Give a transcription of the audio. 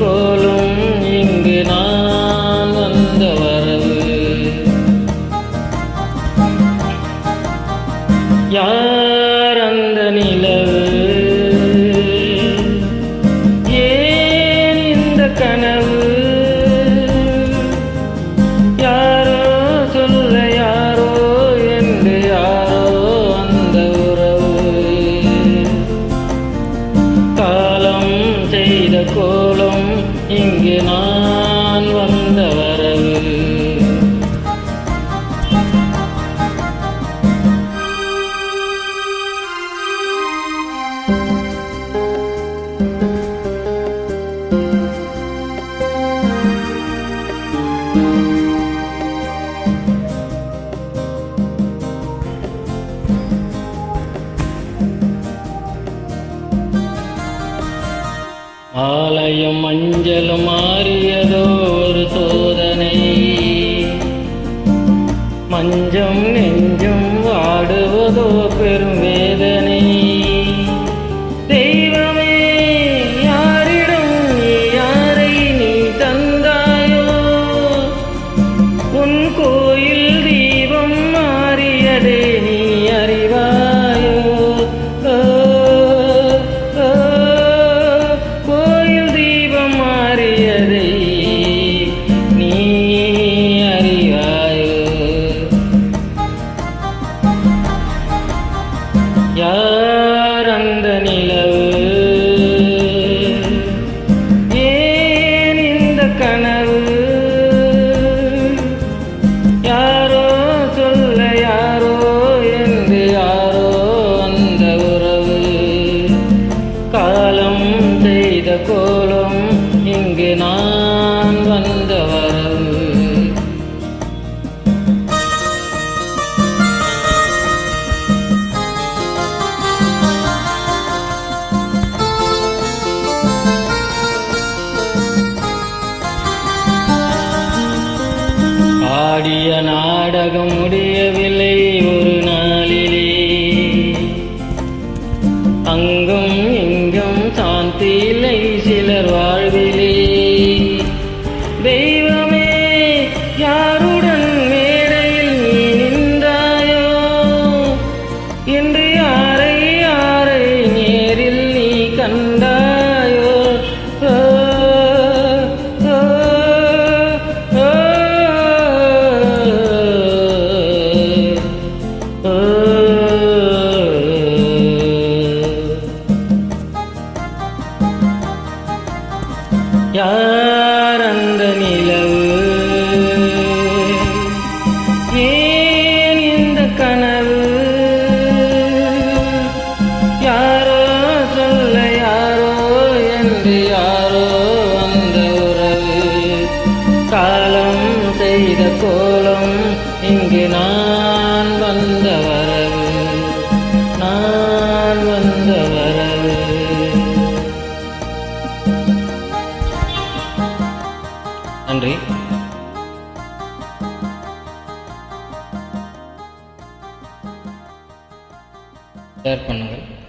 போலும் இங்கு நான் வந்த வரவு. யார் ஆலயம் மஞ்சளும் மாறியதோ ஒரு சோதனை. மஞ்சம் நெஞ்சம் வாடுவதோ பெரும் வேதனை. அந்த நிலவு? நாடகம் முடியவில்லை ஒரு நாளிலே. அங்கும் இங்கும் சாந்தி இல்லை சிலர் வாழ்விலே. தெய்வமே யாருடன் மேடையில் நீ நின்றாயோ? என்று என்று யாரோ அந்த உறவு. காலம் செய்த கோலம் இங்கு நான் வந்த வரவு. நான் வந்த வரவு. நன்றி. ஷேர் பண்ணுங்கள்.